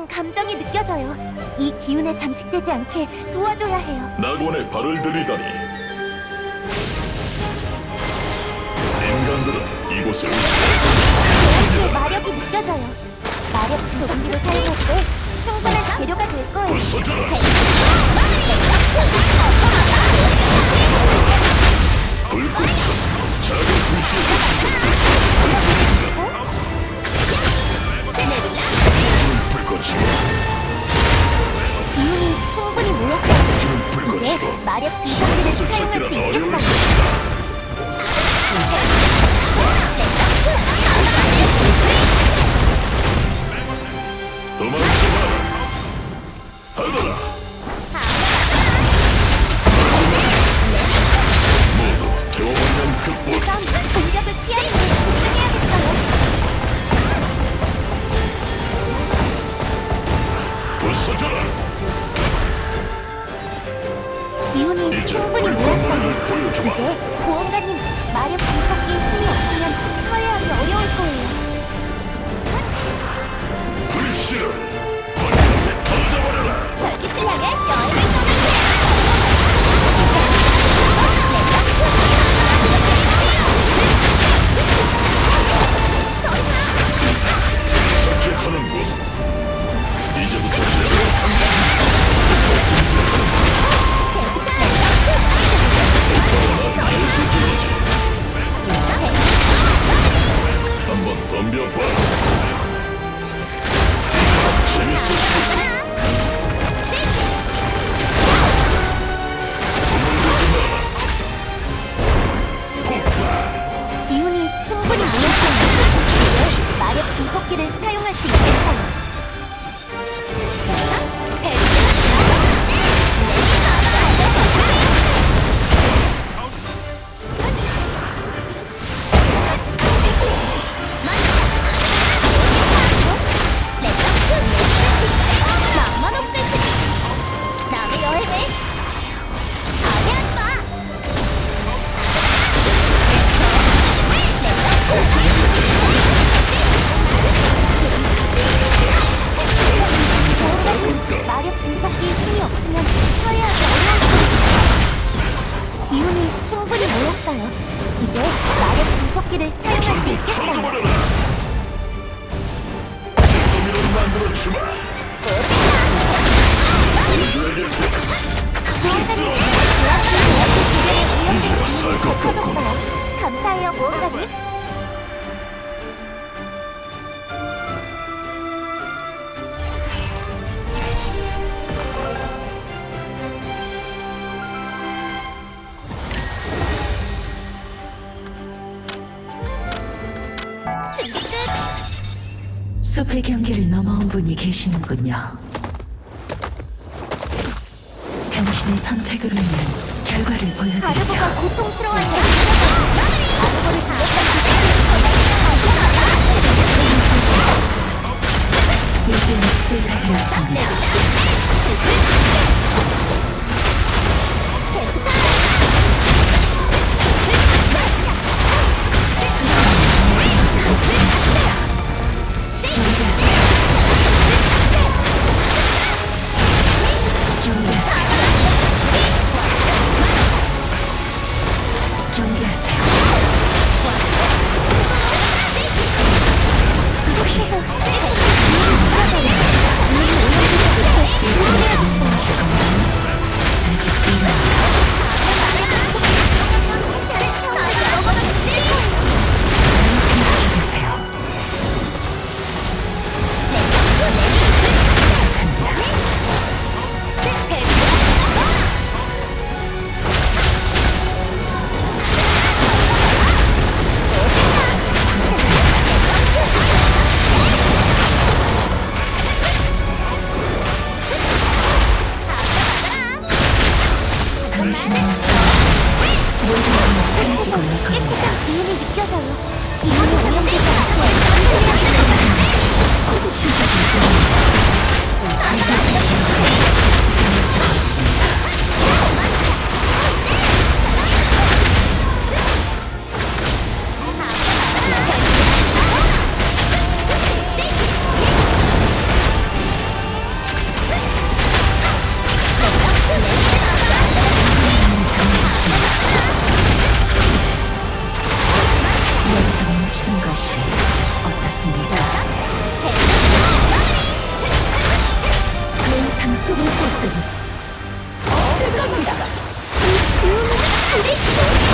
찬 감정이 느껴져요. 이 기운에 잠식되지 않게 도와줘야 해요. 낙원에 발을 들이다니 인간들은 이곳에 제약의 마력이 느껴져요. 마력 조금으로 사용할 때 충분한 재료가 될 거예요. 불꽃은 부서져라 기운이 이제 충분히. 무늬를 보여주마 이제 보험가님 마력 증폭기에 힘이 없으면 서해하기 어려울 거예요. 불씨를 증폭기를 사용할 수 있겠어요. 터져버려라 진동이로 만들어 주마 숲의 경계를 넘어온 분이 계시는군요. 당신의 선택으로 인한 결과를 보여드리죠. 때 아르고를 이제 때가 되었습니다. 기운이 느껴져요. 숨을 곳은 없을 겁니다. 후회되지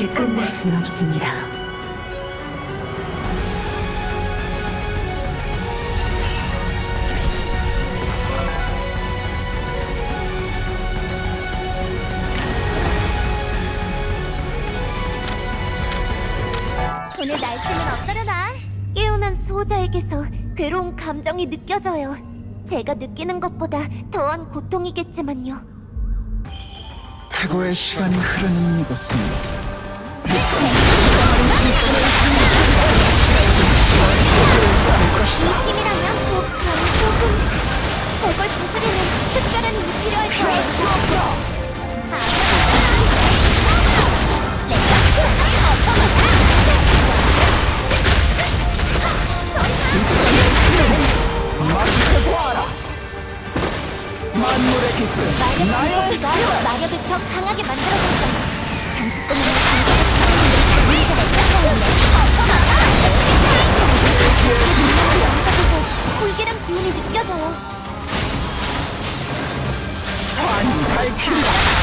이렇게 끝날 순 없습니다. 오늘 날씨는 어떠려나? 깨어난 수호자에게서 괴로운 감정이 느껴져요. 제가 느끼는 것보다 더한 고통이겠지만요. 태고의 시간이 흐르는 이곳은 만물의 기쁨 마력의 피가 마력을 더 강하게 만들어줬어요. 잠시 동안 불길한 기운이 느껴져요. 환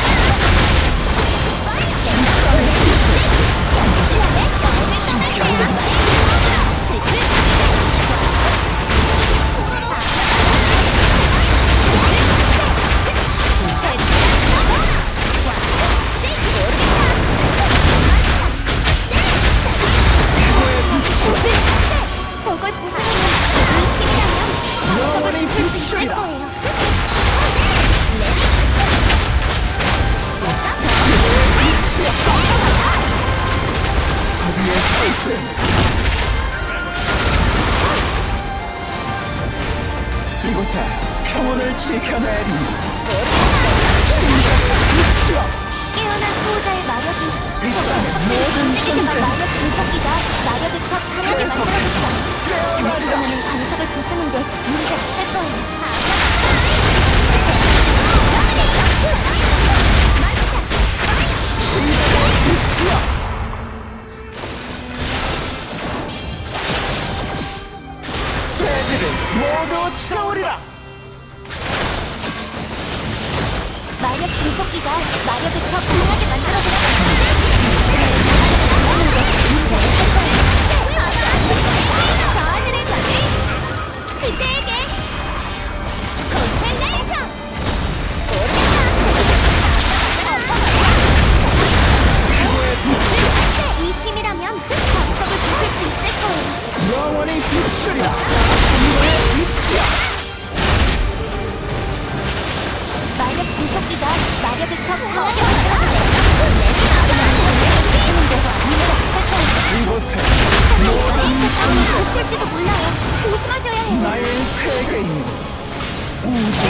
이곳에 평온을 지켜내리 깨어난 수호자의 마력이 이 땅의 모든 존재 마력 불꽃기가 마력을 더 강하게 계속해서 만들어줬어요. 깨어나리라 잠시만은 광석을 부수는데 문제가 없을 거예요. 영원히 비추리라 이거의 빛이야 마력 분석기가 마력을 만들어줬어요. 이곳에. 조심하셔야 해요. 나의 세계인 우주